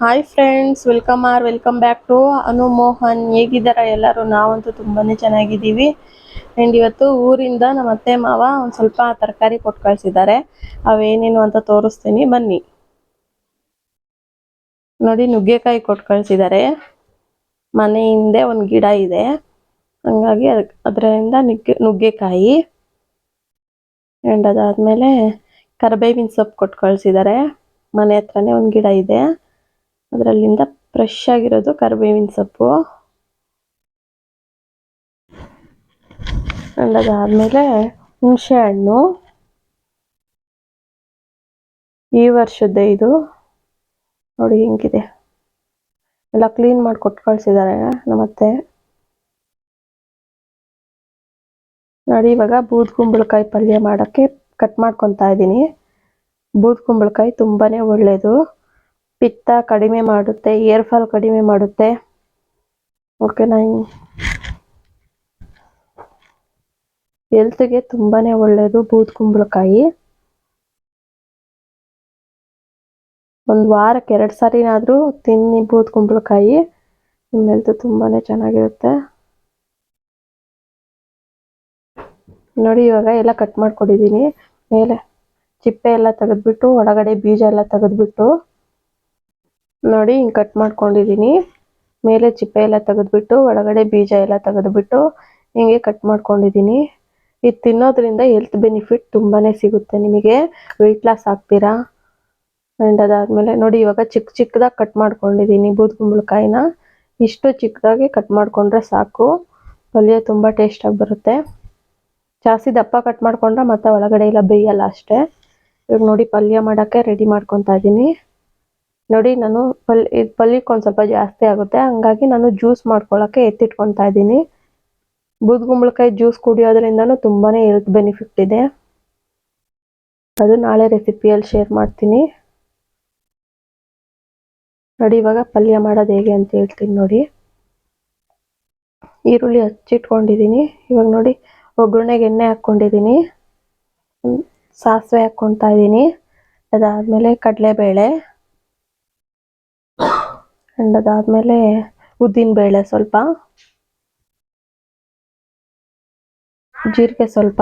Hi friends welcome our welcome back to Anu Mohan ಹೇಗಿದ್ದಾರೆ ಎಲ್ಲರೂ? ನಾವಂತೂ ತುಂಬಾನೇ ಚೆನ್ನಾಗಿದ್ದೀವಿ. ಆ್ಯಂಡ್ ಇವತ್ತು ಊರಿಂದ ನಮ್ಮ ಅತ್ತೆ ಮಾವ ಒಂದು ಸ್ವಲ್ಪ ತರಕಾರಿ ಕೊಟ್ಟು ಕಳಿಸಿದ್ದಾರೆ. ಅವೇನೇನು ಅಂತ ತೋರಿಸ್ತೀನಿ. ಬನ್ನಿ. ನೋಡಿ, ನುಗ್ಗೆಕಾಯಿ ಕೊಟ್ಟು ಕಳಿಸಿದ್ದಾರೆ. ಮನೆ ಹಿಂದೆ ಒಂದು ಗಿಡ ಇದೆ. ಹಂಗಾಗಿ ಅದರಿಂದ ನುಗ್ಗೆ, ನುಗ್ಗೆಕಾಯಿ. ಆ್ಯಂಡ್ ಅದಾದಮೇಲೆ ಕರಿಬೇವಿನ ಸೊಪ್ಪು ಕೊಟ್ಟು ಕಳಿಸಿದ್ದಾರೆ. ಮನೆ ಹತ್ರನೇ ಒಂದು ಗಿಡ ಇದೆ. ಅದರಲ್ಲಿಂದ ಫ್ರೆಶ್ ಆಗಿರೋದು ಕರಿಬೇವಿನ ಸೊಪ್ಪು. ಆ್ಯಂಡ್ ಅದಾದಮೇಲೆ ಹುಣಸೆ ಹಣ್ಣು. ಈ ವರ್ಷದ್ದೇ ಇದು. ನೋಡಿ ಹೆಂಗಿದೆ. ಎಲ್ಲ ಕ್ಲೀನ್ ಮಾಡಿ ಕೊಟ್ಟು ಕಳಿಸಿದ್ದಾರೆ ನಮ್ಮತ್ತೆ. ನೋಡಿ ಇವಾಗ ಬೂದ್ ಕುಂಬಳಕಾಯಿ ಪಲ್ಯ ಮಾಡೋಕ್ಕೆ ಕಟ್ ಮಾಡ್ಕೊತಾ ಇದ್ದೀನಿ. ಬೂದ್ ಕುಂಬಳಕಾಯಿ ತುಂಬಾನೇ ಒಳ್ಳೆಯದು ಪಿತ್ತ ಕಡಿಮೆ ಮಾಡುತ್ತೆ ಏರ್ ಫಾಲ್ ಕಡಿಮೆ ಮಾಡುತ್ತೆ. ಓಕೆನಾ ಹೆಲ್ತ್ಗೆ ತುಂಬಾನೇ ಒಳ್ಳೆಯದು ಬೂದ್ ಕುಂಬಳಕಾಯಿ. ಒಂದು ವಾರಕ್ಕೆ ಎರಡು ಸಾರಿನಾದರೂ ತಿನ್ನಿ ಬೂದ್ ಕುಂಬಳಕಾಯಿ. ನಿಮ್ಮ ಹೆಲ್ತ್ ತುಂಬಾನೇ ಚೆನ್ನಾಗಿರುತ್ತೆ. ನೋಡಿ, ಇವಾಗ ಎಲ್ಲ ಕಟ್ ಮಾಡ್ಕೊಂಡಿದ್ದೀನಿ ಮೇಲೆ ಚಿಪ್ಪೆ ಎಲ್ಲ ತೆಗೆದ್ಬಿಟ್ಟು, ಒಳಗಡೆ ಬೀಜ ಎಲ್ಲ ತೆಗೆದ್ಬಿಟ್ಟು. ನೋಡಿ, ಹಿಂಗೆ ಕಟ್ ಮಾಡ್ಕೊಂಡಿದ್ದೀನಿ ಮೇಲೆ ಚಿಪ್ಪೆ ಎಲ್ಲ ತೆಗೆದ್ಬಿಟ್ಟು, ಒಳಗಡೆ ಬೀಜ ಎಲ್ಲ ತೆಗೆದ್ಬಿಟ್ಟು, ಹಿಂಗೆ ಕಟ್ ಮಾಡ್ಕೊಂಡಿದ್ದೀನಿ ಇದು ತಿನ್ನೋದ್ರಿಂದ ಹೆಲ್ತ್ ಬೆನಿಫಿಟ್ ತುಂಬಾನೇ ಸಿಗುತ್ತೆ ನಿಮಗೆ. ವೆಯ್ಟ್ ಲಾಸ್ ಆಗ್ತೀರಾ? ಆ್ಯಂಡ್ ಅದಾದಮೇಲೆ ನೋಡಿ, ಇವಾಗ ಚಿಕ್ಕ ಚಿಕ್ಕದಾಗಿ ಕಟ್ ಮಾಡ್ಕೊಂಡಿದ್ದೀನಿ ಬೂದ್ ಕುಂಬಳಕಾಯಿನ ಇಷ್ಟು ಚಿಕ್ಕದಾಗಿ ಕಟ್ ಮಾಡ್ಕೊಂಡ್ರೆ ಸಾಕು. ಪಲ್ಯ ತುಂಬ ಟೇಸ್ಟಾಗಿ ಬರುತ್ತೆ. ಜಾಸ್ತಿ ದಪ್ಪ ಕಟ್ ಮಾಡ್ಕೊಂಡ್ರೆ ಮತ್ತೆ ಒಳಗಡೆ ಎಲ್ಲ ಬೇಯಲ್ಲ ಅಷ್ಟೇ. ಇವಾಗ ನೋಡಿ, ಪಲ್ಯ ಮಾಡೋಕ್ಕೆ ರೆಡಿ ಮಾಡ್ಕೊತಾ ಇದ್ದೀನಿ ನೋಡಿ, ನಾನು ಪಲ್ ಇದು ಪಲ್ಯಕ್ಕೆ ಒಂದು ಸ್ವಲ್ಪ ಜಾಸ್ತಿ ಆಗುತ್ತೆ. ಹಂಗಾಗಿ ನಾನು ಜ್ಯೂಸ್ ಮಾಡ್ಕೊಳ್ಳೋಕ್ಕೆ ಎತ್ತಿಟ್ಕೊತಾ ಇದ್ದೀನಿ. ಬೂದ್ಗುಂಬಳಕಾಯಿ ಜ್ಯೂಸ್ ಕುಡಿಯೋದ್ರಿಂದನೂ ತುಂಬಾ ಹೆಲ್ತ್ ಬೆನಿಫಿಟ್ ಇದೆ. ಅದು ನಾಳೆ ರೆಸಿಪಿಯಲ್ಲಿ ಶೇರ್ ಮಾಡ್ತೀನಿ. ನೋಡಿ, ಇವಾಗ ಪಲ್ಯ ಮಾಡೋದು ಹೇಗೆ ಅಂತ ಹೇಳ್ತೀನಿ ನೋಡಿ. ಈರುಳ್ಳಿ ಹಚ್ಚಿಟ್ಕೊಂಡಿದ್ದೀನಿ. ಇವಾಗ ನೋಡಿ, ಒಗ್ಗರಣೆಗೆ ಎಣ್ಣೆ ಹಾಕ್ಕೊಂಡಿದ್ದೀನಿ. ಸಾಸಿವೆ ಹಾಕ್ಕೊತಾ ಇದ್ದೀನಿ. ಅದಾದಮೇಲೆ ಕಡಲೆಬೇಳೆ. ಆ್ಯಂಡ್ ಅದಾದಮೇಲೆ ಉದ್ದಿನಬೇಳೆ ಸ್ವಲ್ಪ, ಜೀರಿಗೆ ಸ್ವಲ್ಪ,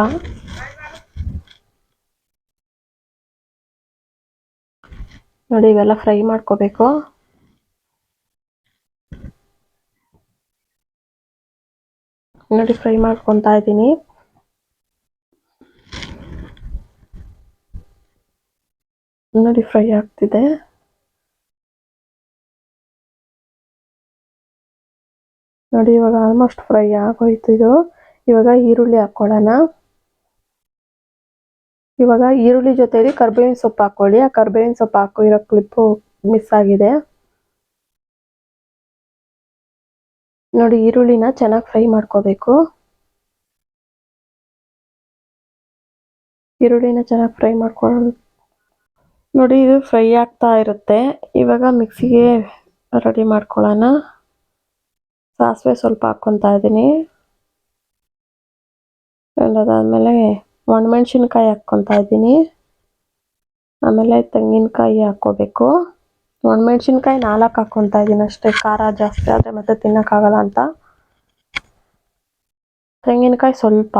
ನೋಡಿ ಇವೆಲ್ಲ ಫ್ರೈ ಮಾಡ್ಕೋಬೇಕು. ನೋಡಿ ಫ್ರೈ ಮಾಡ್ಕೊತಾ ಇದ್ದೀನಿ. ನೋಡಿ ಫ್ರೈ ಆಗ್ತಿದೆ. ನೋಡಿ, ಇವಾಗ ಆಲ್ಮೋಸ್ಟ್ ಫ್ರೈ ಆಗೋಯ್ತು ಇದು. ಇವಾಗ ಈರುಳ್ಳಿ ಹಾಕ್ಕೊಳ್ಳೋಣ ಇವಾಗ ಈರುಳ್ಳಿ ಜೊತೆಯಲ್ಲಿ ಕರ್ಬೇವಿನ ಸೊಪ್ಪು ಹಾಕೊಳ್ಳಿ. ಆ ಕರ್ಬೇವಿನ ಸೊಪ್ಪು ಹಾಕೋ ಕ್ಲಿಪ್ಪು ಮಿಸ್ ಆಗಿದೆ. ನೋಡಿ, ಈರುಳ್ಳಿನ ಚೆನ್ನಾಗಿ ಫ್ರೈ ಮಾಡ್ಕೋಬೇಕು. ಈರುಳ್ಳಿನ ಚೆನ್ನಾಗಿ ಫ್ರೈ ಮಾಡ್ಕೊಳ್ಳೋಣ. ನೋಡಿ, ಇದು ಫ್ರೈ ಆಗ್ತಾ ಇರುತ್ತೆ. ಇವಾಗ ಮಿಕ್ಸಿಗೆ ರೆಡಿ ಮಾಡ್ಕೊಳ್ಳೋಣ. ಸಾಸಿವೆ ಸ್ವಲ್ಪ ಹಾಕ್ಕೊತಾ ಇದ್ದೀನಿ. ಆ್ಯಂಡ್ ಅದಾದಮೇಲೆ ಒಣಮೆಣ್ಸಿನ್ಕಾಯಿ ಹಾಕ್ಕೊತಾ ಇದ್ದೀನಿ. ಆಮೇಲೆ ತೆಂಗಿನಕಾಯಿ ಹಾಕ್ಕೋಬೇಕು. ಒಣಮೆಣ್ಸಿನ್ಕಾಯಿ ನಾಲ್ಕು ಹಾಕ್ಕೊತಾ ಇದ್ದೀನಿ ಅಷ್ಟೇ. ಖಾರ ಜಾಸ್ತಿ ಆದರೆ ಮತ್ತೆ ತಿನ್ನೋಕ್ಕಾಗಲ್ಲ ಅಂತ. ತೆಂಗಿನಕಾಯಿ ಸ್ವಲ್ಪ.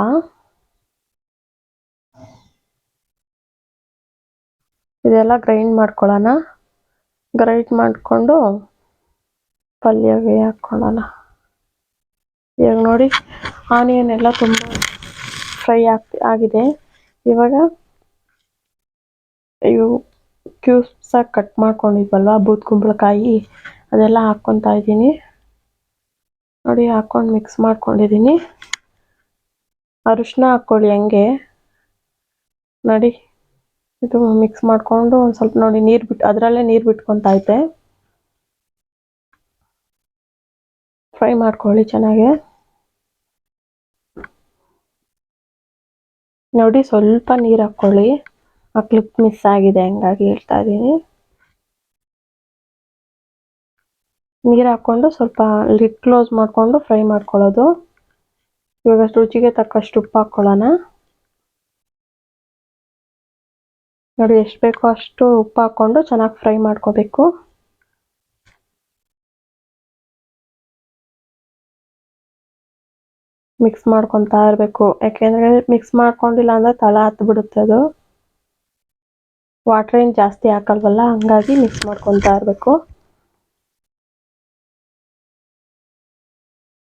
ಇದೆಲ್ಲ ಗ್ರೈಂಡ್ ಮಾಡ್ಕೊಳ್ಳೋಣ. ಗ್ರೈಂಡ್ ಮಾಡಿಕೊಂಡು ಪಲ್ಯಗೆ ಹಾಕ್ಕೊಳ್ಳೋಣ. ಇವಾಗ ನೋಡಿ, ಆನಿಯನ್ ಎಲ್ಲ ತುಂಬ ಫ್ರೈ ಆಗ್, ಆಗಿದೆ. ಇವಾಗ ಇವು ಕ್ಯೂಬ್ಸಾಗಿ ಕಟ್ ಮಾಡ್ಕೊಂಡಿದ್ವಲ್ವ ಬೂತ್ ಕುಂಬಳಕಾಯಿ, ಅದೆಲ್ಲ ಹಾಕ್ಕೊತಾ ಇದ್ದೀನಿ. ನೋಡಿ, ಹಾಕ್ಕೊಂಡು ಮಿಕ್ಸ್ ಮಾಡ್ಕೊಂಡಿದ್ದೀನಿ. ಅರಿಶಿನ ಹಾಕ್ಕೊಳ್ಳಿ ಹಂಗೆ. ನೋಡಿ, ಇದು ಮಿಕ್ಸ್ ಮಾಡಿಕೊಂಡು ಒಂದು ಸ್ವಲ್ಪ ನೋಡಿ ನೀರು ಬಿಟ್ಟು ಅದರಲ್ಲೇ ನೀರು ಬಿಟ್ಕೊತೈತೆ ಫ್ರೈ ಮಾಡ್ಕೊಳ್ಳಿ ಚೆನ್ನಾಗೆ. ನೋಡಿ ಸ್ವಲ್ಪ ನೀರು ಹಾಕ್ಕೊಳ್ಳಿ ಆ ಕ್ಲಿಪ್ ಮಿಸ್ ಆಗಿದೆ ಹಂಗಾಗಿ ಹೇಳ್ತಾ ಇದ್ದೀನಿ. ನೀರು ಹಾಕ್ಕೊಂಡು ಸ್ವಲ್ಪ ಲಿಡ್ ಕ್ಲೋಸ್ ಮಾಡಿಕೊಂಡು ಫ್ರೈ ಮಾಡ್ಕೊಳ್ಳೋದು. ಇವಾಗ ರುಚಿಗೆ ತಕ್ಕಷ್ಟು ಉಪ್ಪು ಹಾಕ್ಕೊಳ್ಳೋಣ ನೋಡಿ ಎಷ್ಟು ಬೇಕೋ ಅಷ್ಟು ಉಪ್ಪು ಹಾಕ್ಕೊಂಡು ಚೆನ್ನಾಗಿ ಫ್ರೈ ಮಾಡ್ಕೋಬೇಕು. ಮಿಕ್ಸ್ ಮಾಡ್ಕೊತಾ ಇರಬೇಕು. ಯಾಕೆಂದರೆ ಮಿಕ್ಸ್ ಮಾಡ್ಕೊಂಡಿಲ್ಲ ಅಂದರೆ ತಳ ಹತ್ತು ಬಿಡುತ್ತೆ ಅದು. ವಾಟ್ರ್ ಏನು ಜಾಸ್ತಿ ಹಾಕಲ್ವಲ್ಲ, ಹಂಗಾಗಿ ಮಿಕ್ಸ್ ಮಾಡ್ಕೊತಾ ಇರಬೇಕು.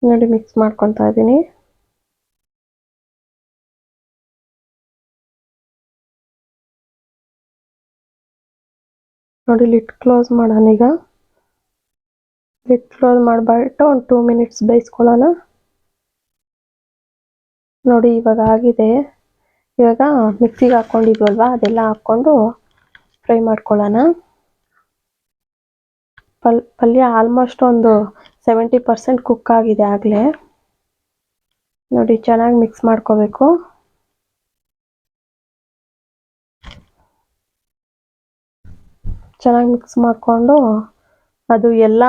ನೋಡಿ ಮಿಕ್ಸ್ ಮಾಡ್ಕೊತಾ ಇದ್ದೀನಿ. ನೋಡಿ ಲಿಟ್ ಕ್ಲೋಸ್ ಮಾಡೋಣ ಈಗ. ಲಿಟ್ ಕ್ಲೋಸ್ ಮಾಡಿಬಿಟ್ಟು ಒಂದು ಟೂ ಮಿನಿಟ್ಸ್ ಬೇಯಿಸ್ಕೊಳ್ಳೋಣ. ನೋಡಿ ಇವಾಗ ಆಗಿದೆ. ಇವಾಗ ಮಿಕ್ಸಿಗೆ ಹಾಕ್ಕೊಂಡಿದ್ವಲ್ವ? ಅದೆಲ್ಲ ಹಾಕ್ಕೊಂಡು ಫ್ರೈ ಮಾಡ್ಕೊಳ್ಳೋಣ. ಪಲ್, ಪಲ್ಯ ಆಲ್ಮೋಸ್ಟ್ ಒಂದು ಸೆವೆಂಟಿ ಪರ್ಸೆಂಟ್ ಕುಕ್ ಆಗಿದೆ ಆಗಲೇ. ನೋಡಿ ಚೆನ್ನಾಗಿ ಮಿಕ್ಸ್ ಮಾಡ್ಕೋಬೇಕು. ಚೆನ್ನಾಗಿ ಮಿಕ್ಸ್ ಮಾಡಿಕೊಂಡು ಅದು ಎಲ್ಲ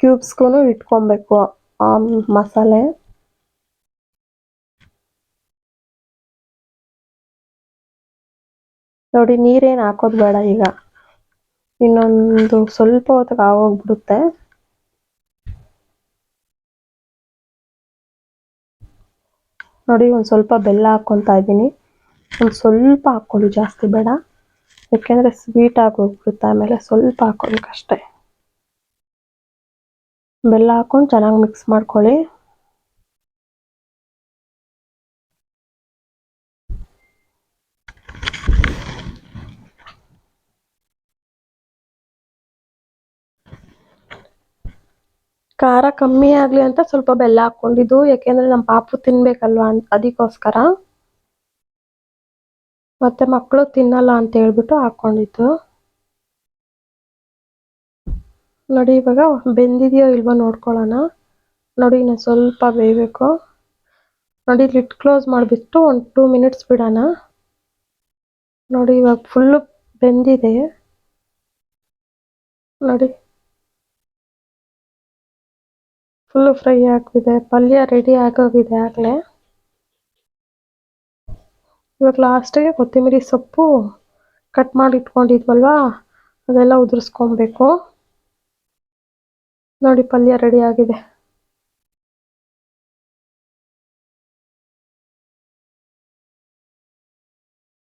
ಕ್ಯೂಬ್ಸ್ಗೂ ಇಟ್ಕೊಬೇಕು. ಮಸಾಲೆ. ನೋಡಿ, ನೀರೇನು ಹಾಕೋದು ಬೇಡ ಈಗ. ಇನ್ನೊಂದು ಸ್ವಲ್ಪ ಹೊತ್ತಿಗೆ ಆಗೋಗ್ಬಿಡುತ್ತೆ. ನೋಡಿ, ಒಂದು ಸ್ವಲ್ಪ ಬೆಲ್ಲ ಹಾಕ್ಕೊತಾ ಇದ್ದೀನಿ. ಒಂದು ಸ್ವಲ್ಪ ಹಾಕ್ಕೊಳ್ಳಿ, ಜಾಸ್ತಿ ಬೇಡ. ಯಾಕೆಂದರೆ ಸ್ವೀಟ್ ಆಗೋಗ್ಬಿಡುತ್ತೆ ಆಮೇಲೆ ಸ್ವಲ್ಪ ಹಾಕೋಬೇಕಷ್ಟೆ ಬೆಲ್ಲ ಹಾಕ್ಕೊಂಡು ಚೆನ್ನಾಗಿ ಮಿಕ್ಸ್ ಮಾಡ್ಕೊಳ್ಳಿ. ಖಾರ ಕಮ್ಮಿ ಆಗಲಿ ಅಂತ ಸ್ವಲ್ಪ ಬೆಲ್ಲ ಹಾಕ್ಕೊಂಡಿದ್ದು, ಯಾಕೆಂದರೆ ನಮ್ಮ ಪಾಪು ತಿನ್ನಬೇಕಲ್ವ ಅಂತ ಅದಕ್ಕೋಸ್ಕರ. ಮತ್ತು ಮಕ್ಕಳು ತಿನ್ನಲ್ಲ ಅಂತ ಹೇಳ್ಬಿಟ್ಟು ಹಾಕ್ಕೊಂಡಿದ್ದು ನೋಡಿ, ಇವಾಗ ಬೆಂದಿದೆಯೋ ಇಲ್ವೋ ನೋಡ್ಕೊಳ್ಳೋಣ. ನೋಡಿ ನಾನು ಸ್ವಲ್ಪ ಬೇಯಬೇಕು. ನೋಡಿ, ಲಿಟ್ ಕ್ಲೋಸ್ ಮಾಡಿಬಿಟ್ಟು ಒಂದು ಟೂ ಮಿನಿಟ್ಸ್ ಬಿಡೋಣ. ನೋಡಿ, ಇವಾಗ ಫುಲ್ಲು ಬೆಂದಿದೆ. ನೋಡಿ. ಫುಲ್ಲು ಫ್ರೈ ಆಗಿದೆ ಪಲ್ಯ ರೆಡಿ ಆಗೋಗಿದೆ ಆಗಲೇ. ಇವಾಗ ಲಾಸ್ಟಿಗೆ ಕೊತ್ತಂಬರಿ ಸೊಪ್ಪು ಕಟ್ ಮಾಡಿ ಇಟ್ಕೊಂಡಿದ್ವಲ್ವಾ? ಅದೆಲ್ಲ ಉದುರಿಸ್ಕೊಬೇಕು. ನೋಡಿ ಪಲ್ಯ ರೆಡಿ ಆಗಿದೆ.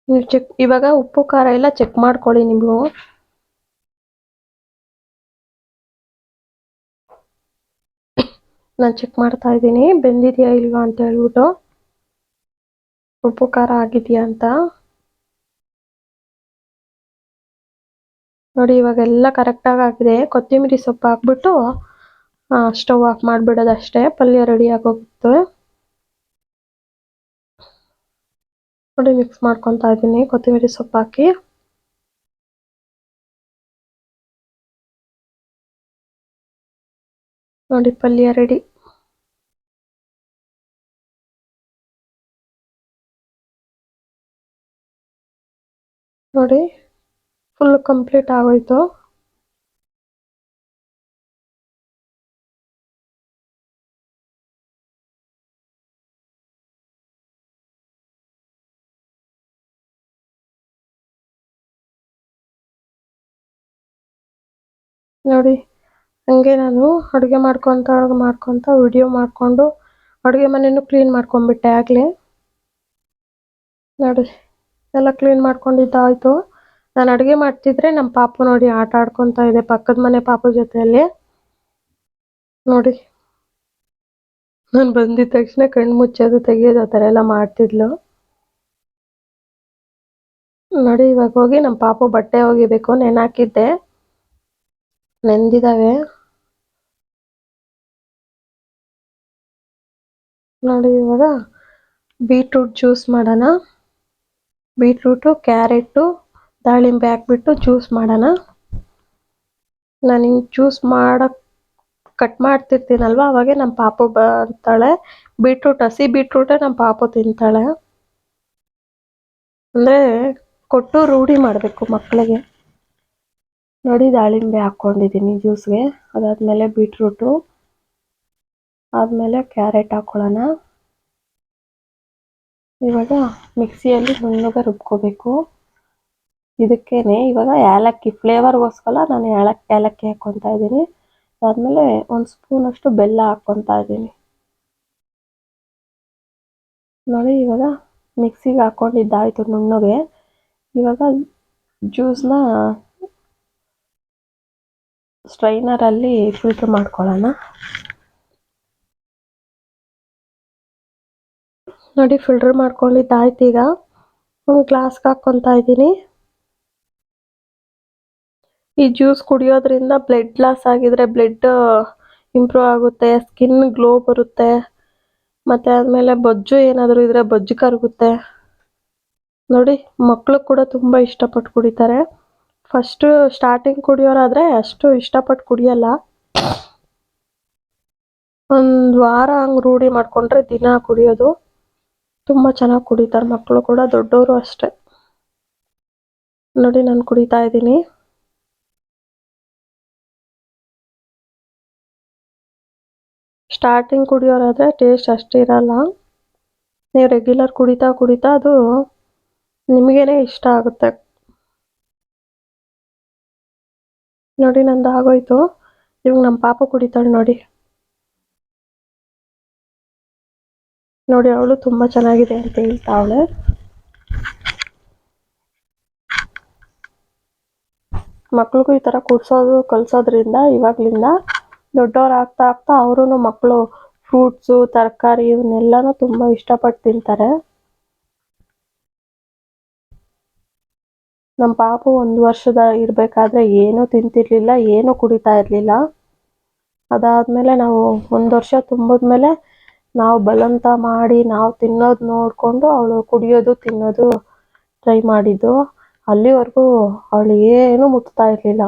ನೀವು ಚೆಕ್ ಇವಾಗ ಉಪ್ಪು ಖಾರ ಎಲ್ಲ ಚೆಕ್ ಮಾಡ್ಕೊಳ್ಳಿ ನೀವು ನಾನು ಚೆಕ್ ಮಾಡ್ತಾ ಇದ್ದೀನಿ. ಬೆಂದಿದೆಯಾ ಇಲ್ವಾ ಅಂತ ಹೇಳ್ಬಿಟ್ಟು. ಉಪ್ಪು ಖಾರ ಆಗಿದೆಯಾ ಅಂತ. ನೋಡಿ ಇವಾಗೆಲ್ಲ ಕರೆಕ್ಟಾಗಿ ಆಗಿದೆ. ಕೊತ್ತಂಬರಿ ಸೊಪ್ಪು ಹಾಕ್ಬಿಟ್ಟು ಸ್ಟವ್ ಆಫ್ ಮಾಡಿಬಿಡೋದು ಅಷ್ಟೇ ಪಲ್ಯ ರೆಡಿ ಆಗೋಗುತ್ತೆ. ನೋಡಿ ಮಿಕ್ಸ್ ಮಾಡ್ಕೊತಾ ಇದ್ದೀನಿ. ಕೊತ್ತಂಬರಿ ಸೊಪ್ಪು ಹಾಕಿ. ನೋಡಿ ಪಲ್ಯ ರೆಡಿ ನೋಡಿ ಫುಲ್ ಕಂಪ್ಲೀಟ್ ಆಗೋಯ್ತು. ನೋಡಿ. ಹಂಗೆ ನಾನು ಅಡುಗೆ ಮಾಡ್ಕೊತ ಮಾಡ್ಕೊತ ವಿಡಿಯೋ ಮಾಡಿಕೊಂಡು ಅಡುಗೆ ಮನೆಯೂ ಕ್ಲೀನ್ ಮಾಡ್ಕೊಂಡ್ಬಿಟ್ಟೆ ಆಗಲೇ. ನೋಡಿ, ಎಲ್ಲ ಕ್ಲೀನ್ ಮಾಡ್ಕೊಂಡಿದ್ದಾಯಿತು. ನಾನು ಅಡುಗೆ ಮಾಡ್ತಿದ್ರೆ ನಮ್ಮ ಪಾಪು ನೋಡಿ ಆಟ ಆಡ್ಕೊತಾ ಇದೆ ಪಕ್ಕದ ಮನೆ ಪಾಪು ಜೊತೆಯಲ್ಲಿ. ನೋಡಿ, ನಾನು ಬಂದಿದ ತಕ್ಷಣ ಕಣ್ಣು ಮುಚ್ಚೋದು ತೆಗಿಯೋದು ಆ ಥರ ಎಲ್ಲ ಮಾಡ್ತಿದ್ಲು. ನೋಡಿ, ಇವಾಗ ಹೋಗಿ ನಮ್ಮ ಪಾಪು ಬಟ್ಟೆ ಒಗಿಬೇಕು ನೆನಾಕಿದ್ದೆ ನೆಂದಿದ್ದಾವೆ ನೋಡಿ ಇವಾಗ ಬೀಟ್ರೂಟ್ ಜ್ಯೂಸ್ ಮಾಡೋಣ. ಬೀಟ್ರೂಟು ಕ್ಯಾರೆಟು ದಾಳಿಂಬೆ ಹಾಕ್ಬಿಟ್ಟು ಜ್ಯೂಸ್ ಮಾಡೋಣ. ನಾನು ಹಿಂಗೆ ಜ್ಯೂಸ್ ಮಾಡೋಕ್ಕೆ ಕಟ್ ಮಾಡ್ತಿರ್ತೀನಲ್ವ? ಅವಾಗೆ ನಮ್ಮ ಪಾಪು ಬರ್ತಾಳೆ ಬೀಟ್ರೂಟ್ ಹಸಿ ಬೀಟ್ರೂಟೇ ನಮ್ಮ ಪಾಪು ತಿಂತಾಳೆ. ಅಂದರೆ ಕೊಟ್ಟು ರೂಢಿ ಮಾಡಬೇಕು ಮಕ್ಕಳಿಗೆ ನೋಡಿ ದಾಳಿಂಬೆ ಹಾಕ್ಕೊಂಡಿದ್ದೀನಿ ಜ್ಯೂಸ್ಗೆ ಅದಾದಮೇಲೆ ಬೀಟ್ರೂಟು ಆದಮೇಲೆ ಕ್ಯಾರೆಟ್ ಹಾಕೊಳ್ಳೋಣ. ಇವಾಗ ಮಿಕ್ಸಿಯಲ್ಲಿ ನುಣ್ಣಗೆ ರುಬ್ಕೋಬೇಕು. ಇದಕ್ಕೇನೆ ಇವಾಗ ಏಲಕ್ಕಿ ಫ್ಲೇವರ್ಗೋಸ್ಕರ ನಾನು ಏಲಕ್ಕಿ ಏಲಕ್ಕಿ ಹಾಕ್ಕೊತಾ ಇದ್ದೀನಿ. ಅದಾದಮೇಲೆ ಒಂದು ಸ್ಪೂನಷ್ಟು ಬೆಲ್ಲ ಹಾಕ್ಕೊತಾ ಇದ್ದೀನಿ. ನೋಡಿ ಇವಾಗ ಮಿಕ್ಸಿಗೆ ಹಾಕ್ಕೊಂಡಿದ್ದಾಯಿತು ನುಣ್ಣಗೆ. ಇವಾಗ ಜ್ಯೂಸ್ನ ಸ್ಟ್ರೈನರಲ್ಲಿ ಫಿಲ್ಟ್ರ್ ಮಾಡ್ಕೊಳ್ಳೋಣ. ನೋಡಿ ಫಿಲ್ಟರ್ ಮಾಡ್ಕೊಂಡಿದ್ದಾಯ್ತು ಈಗ ಒಂದು ಗ್ಲಾಸ್ಗೆ ಹಾಕ್ಕೊತಾ ಇದ್ದೀನಿ. ಈ ಜ್ಯೂಸ್ ಕುಡಿಯೋದ್ರಿಂದ ಬ್ಲಡ್ ಲಾಸ್ ಆಗಿದ್ರೆ ಬ್ಲಡ್ ಇಂಪ್ರೂವ್ ಆಗುತ್ತೆ. ಸ್ಕಿನ್ ಗ್ಲೋ ಬರುತ್ತೆ. ಮತ್ತೆ ಆದಮೇಲೆ ಬೊಜ್ಜು ಏನಾದರೂ ಇದ್ರೆ ಬೊಜ್ಜು ಕರಗುತ್ತೆ. ನೋಡಿ ಮಕ್ಕಳು ಕೂಡ ತುಂಬ ಇಷ್ಟಪಟ್ಟು ಕುಡಿತಾರೆ. ಫಸ್ಟ್ ಸ್ಟಾರ್ಟಿಂಗ್ ಕುಡಿಯೋರಾದ್ರೆ ಅಷ್ಟು ಇಷ್ಟಪಟ್ಟು ಕುಡಿಯಲ್ಲ. ಒಂದು ವಾರ ಹಂಗೆ ರೂಢಿ ಮಾಡ್ಕೊಂಡ್ರೆ ದಿನ ಕುಡಿಯೋದು. ತುಂಬ ಚೆನ್ನಾಗಿ ಕುಡಿತಾರೆ, ಮಕ್ಕಳು ಕೂಡ, ದೊಡ್ಡವರು ಅಷ್ಟೇ. ನೋಡಿ, ನಾನು ಕುಡಿತಾ ಇದ್ದೀನಿ. ಸ್ಟಾರ್ಟಿಂಗ್ ಕುಡಿಯೋರಾದ್ರೆ ಟೇಸ್ಟ್ ಅಷ್ಟು ಇರಲ್ಲ. ನೀವು ರೆಗ್ಯುಲರ್ ಕುಡಿತಾ ಕುಡಿತಾ ಅದು ನಿಮಗೇನೆ ಇಷ್ಟ ಆಗುತ್ತೆ. ನೋಡಿ ನಂದು ಆಗೋಯ್ತು ಇವಾಗ ನಮ್ಮ ಪಾಪ ಕುಡಿತಾಳೆ ನೋಡಿ. ನೋಡಿ ಅವಳು ತುಂಬ ಚೆನ್ನಾಗಿದೆ ಅಂತ ಹೇಳ್ತಾವಳೆ ಮಕ್ಳಿಗೂ ಈ ಥರ ಕುಡ್ಸೋದು, ಕಲಿಸೋದ್ರಿಂದ ಇವಾಗ್ಲಿಂದ ದೊಡ್ಡವ್ರು ಆಗ್ತಾ ಆಗ್ತಾ ಅವರು ಮಕ್ಕಳು ಫ್ರೂಟ್ಸು ತರಕಾರಿ ಇವನ್ನೆಲ್ಲನೂ ತುಂಬ ಇಷ್ಟಪಟ್ಟು ತಿಂತಾರೆ. ನಮ್ಮ ಪಾಪು ಒಂದು ವರ್ಷದ ಇರಬೇಕಾದ್ರೆ ಏನೂ ತಿಂತಿರ್ಲಿಲ್ಲ, ಏನೂ ಕುಡಿತಾ ಇರಲಿಲ್ಲ. ಅದಾದಮೇಲೆ ನಾವು ಒಂದು ವರ್ಷ ತುಂಬಿದ್ಮೇಲೆ ನಾವು ಬಲವಂತ ಮಾಡಿ ನಾವು ತಿನ್ನೋದು ನೋಡಿಕೊಂಡು ಅವಳು ಕುಡಿಯೋದು ತಿನ್ನೋದು ಟ್ರೈ ಮಾಡಿದ್ದು. ಅಲ್ಲಿವರೆಗೂ ಅವಳು ಏನು ಮುಟ್ತಾ ಇರಲಿಲ್ಲ.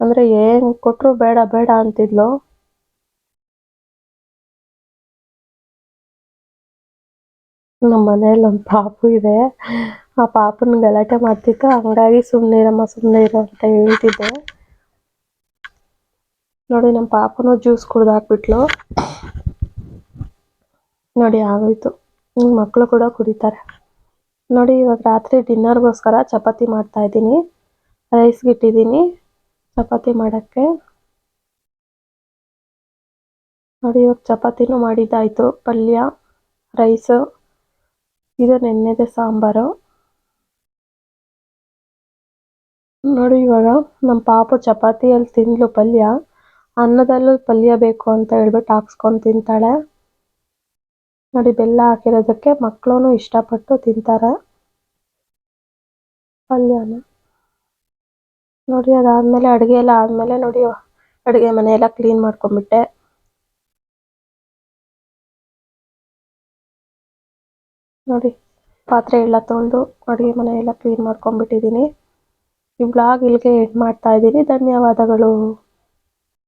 ಅಂದರೆ ಏನು ಕೊಟ್ಟರು ಬೇಡ ಬೇಡ ಅಂತಿದ್ಲು. ನಮ್ಮ ಮನೇಲಿ ಒಂದು ಪಾಪು ಇದೆ. ಆ ಪಾಪನ ಗಲಾಟೆ ಮಾಡ್ತಿತ್ತು ಹಂಗಾಗಿ ಸುಮ್ಮನೆ ಇರಮ್ಮ ಸುಮ್ಮನೆ ಇರು ಅಂತ ಹೇಳ್ತಿದ್ದೆ. ನೋಡಿ ನಮ್ಮ ಪಾಪನು ಜ್ಯೂಸ್ ಕುಡ್ದು ಹಾಕ್ಬಿಟ್ಲು. ನೋಡಿ, ಆಗೋಯ್ತು. ಮಕ್ಕಳು ಕೂಡ ಕುಡಿತಾರೆ. ನೋಡಿ, ಇವಾಗ ರಾತ್ರಿ ಡಿನ್ನರ್ಗೋಸ್ಕರ ಚಪಾತಿ ಮಾಡ್ತಾ ಇದ್ದೀನಿ. ರೈಸ್ ಇಟ್ಟಿದ್ದೀನಿ ಚಪಾತಿ ಮಾಡೋಕ್ಕೆ. ನೋಡಿ, ಇವಾಗ ಚಪಾತಿನೂ ಮಾಡಿದ್ದಾಯಿತು. ಪಲ್ಯ, ರೈಸು, ಇದು ನೆನ್ನೆದೆ ಸಾಂಬಾರು. ನೋಡಿ, ಇವಾಗ ನಮ್ಮ ಪಾಪ ಚಪಾತಿಯಲ್ಲಿ ತಿಂದ್ಲು ಪಲ್ಯ. ಅನ್ನದಲ್ಲೂ ಪಲ್ಯ ಬೇಕು ಅಂತ ಹೇಳ್ಬಿಟ್ಟು ಹಾಕ್ಸ್ಕೊಂಡು ತಿಂತಾಳೆ. ನೋಡಿ, ಬೆಲ್ಲ ಹಾಕಿರೋದಕ್ಕೆ ಮಕ್ಕಳು ಇಷ್ಟಪಟ್ಟು ತಿಂತಾರೆ. ಪಲ್ಯನ. ನೋಡಿ, ಅದಾದಮೇಲೆ ಅಡುಗೆ ಎಲ್ಲ ಆದಮೇಲೆ ನೋಡಿ, ಅಡುಗೆ ಮನೆ ಎಲ್ಲ ಕ್ಲೀನ್ ಮಾಡ್ಕೊಂಬಿಟ್ಟೆ ನೋಡಿ, ಪಾತ್ರೆ ಎಲ್ಲ ತೊಳೆದು ಅಡುಗೆ ಮನೆ ಎಲ್ಲ ಕ್ಲೀನ್ ಮಾಡ್ಕೊಂಬಿಟ್ಟಿದ್ದೀನಿ ಈ ಬ್ಲಾಗ್ ಇಲ್ಲಿಗೆ ಎಂಡ್ ಮಾಡ್ತಾ ಇದ್ದೀನಿ. ಧನ್ಯವಾದಗಳು.